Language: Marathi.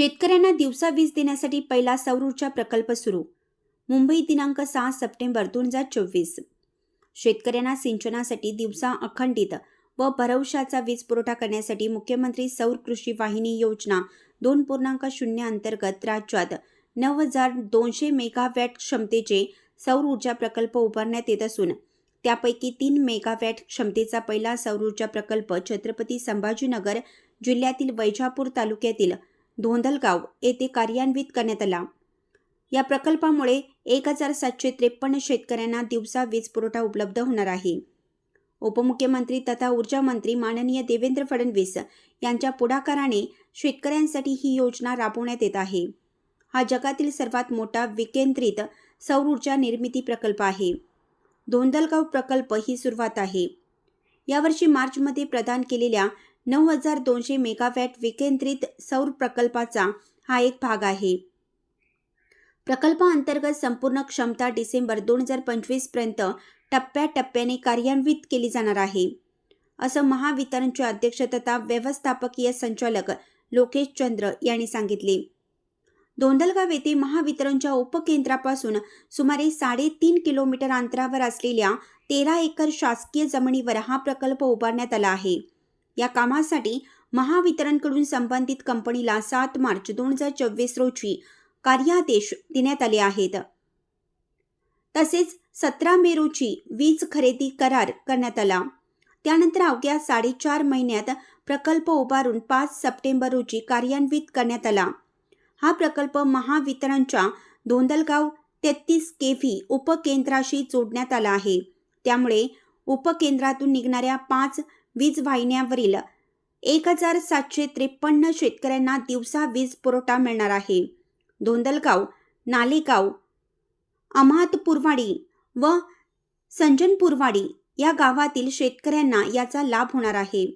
शेतकऱ्यांना दिवसा वीज देण्यासाठी पहिला सौर ऊर्जा प्रकल्प सुरू. मुंबई दिनांक सहा सप्टेंबर दोन हजार चोवीस. शेतकऱ्यांना सिंचनासाठी दिवसा अखंडित व भरवशाचा वीज पुरवठा करण्यासाठी मुख्यमंत्री सौर कृषी वाहिनी योजना दोन पूर्णांक शून्य अंतर्गत राज्यात नऊ हजार दोनशे मेगावॅट क्षमतेचे सौर ऊर्जा प्रकल्प उभारण्यात येत असून त्यापैकी तीन मेगावॅट क्षमतेचा पहिला सौर ऊर्जा प्रकल्प छत्रपती संभाजीनगर जिल्ह्यातील वैजापूर तालुक्यातील धोंदलगाव येथे कार्यान्वित करण्यात आला. या प्रकल्पामुळे एक हजार सातशे त्रेपन्न शेतकऱ्यांना दिवसा वीज पुरवठा उपलब्ध होणार आहे. उपमुख्यमंत्री तथा ऊर्जा मंत्री माननीय देवेंद्र फडणवीस यांच्या पुढाकाराने शेतकऱ्यांसाठी ही योजना राबवण्यात येत आहे. हा जगातील सर्वात मोठा विकेंद्रित सौर ऊर्जा निर्मिती प्रकल्प आहे. धोंदलगाव प्रकल्प ही सुरुवात आहे. यावर्षी मार्चमध्ये प्रदान केलेल्या नऊ हजार दोनशे मेगावॅट विकेंद्रित सौर प्रकल्पाचा हा एक भाग आहे. प्रकल्पाअंतर्गत संपूर्ण क्षमता डिसेंबर दोन हजार पंचवीसपर्यंत टप्प्याटप्प्याने कार्यान्वित केली जाणार आहे. असं महावितरणचे अध्यक्ष तथा व्यवस्थापकीय संचालक लोकेश चंद्र यांनी सांगितले. दोंदलगाव येथे महावितरणच्या उपकेंद्रापासून सुमारे साडेतीन किलोमीटर अंतरावर असलेल्या तेरा एकर शासकीय जमिनीवर हा प्रकल्प उभारण्यात आला आहे. या कामासाठी महावितरणकडून संबंधित कंपनीला सात मार्च दोन हजार चोवीस रोजी कार्यादेश देण्यात आले आहेत. तसेच सतरा मे रोजी वीज खरेदी करार करण्यात आला. त्यानंतर अवघ्या साडेचार महिन्यात प्रकल्प उभारून पाच सप्टेंबर रोजी कार्यान्वित करण्यात आला. हा प्रकल्प महावितरणच्या धोंदलगाव तेहतीस केव्ही उपकेंद्राशी जोडण्यात आला आहे. त्यामुळे उपकेंद्रातून निघणाऱ्या पाच वीज वाहिन्यावरील एक हजार सातशे त्रेपन्न शेतकऱ्यांना दिवसा वीज पुरवठा मिळणार आहे. धोंदलगाव नालेगाव अमातपुरवाडी व संजनपुरवाडी या गावातील शेतकऱ्यांना याचा लाभ होणार आहे.